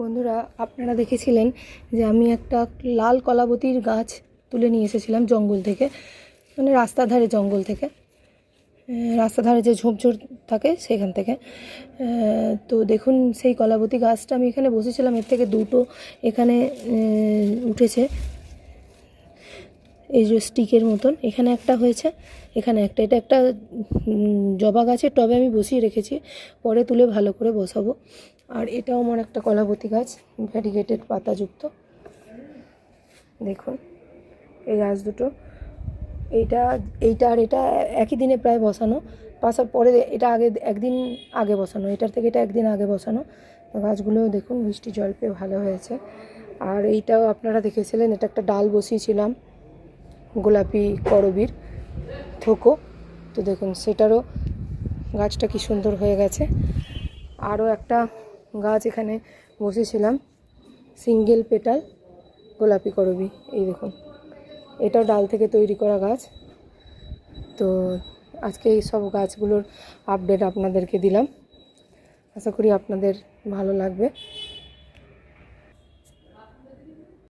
বন্ধুরা, আপনারা দেখেছিলেন যে আমি একটা লাল কলাবতির গাছ তুলে নিয়ে এসেছিলাম জঙ্গল থেকে মানে রাস্তার ধারে জঙ্গল থেকে। রাস্তার ধারে যে ঝোপঝোপ থাকে সেখান থেকে। তো দেখুন, সেই কলাবতী গাছটা আমি এখানে বসেছিলাম, এর থেকে দুটো এখানে উঠেছে। এই যে স্টিকের মতন, এখানে একটা হয়েছে, এখানে একটা। এটা একটা জবা গাছের টবে আমি বসিয়ে রেখেছি, পরে তুলে ভালো করে বসাবো। আর এটাও আমার একটা কলাবতী গাছ ভ্যারিগেটেড পাতাযুক্ত দেখুন, এই গাছ দুটো। এইটা এইটা আর এটা একই দিনে প্রায় বসানো। পাশার পরে এটা আগে, একদিন আগে বসানো, এটার থেকে এটা একদিন আগে বসানো। গাছগুলোও দেখুন বৃষ্টি জল পেয়ে ভালো হয়েছে। আর এইটাও আপনারা দেখেছিলেন, এটা একটা ডাল বসিয়েছিলাম। গোলাপি করবীর থোকো। তো দেখুন, সেটারও গাছটা কি সুন্দর হয়ে গেছে। আরও একটা গাছ এখানে বসেছিলাম, সিঙ্গেল পেটাল গোলাপি করবি। এই দেখুন, এটাও ডাল থেকে তৈরি করা গাছ। তো আজকে এই সব গাছগুলোর আপডেট আপনাদেরকে দিলাম। আশা করি আপনাদের ভালো লাগবে।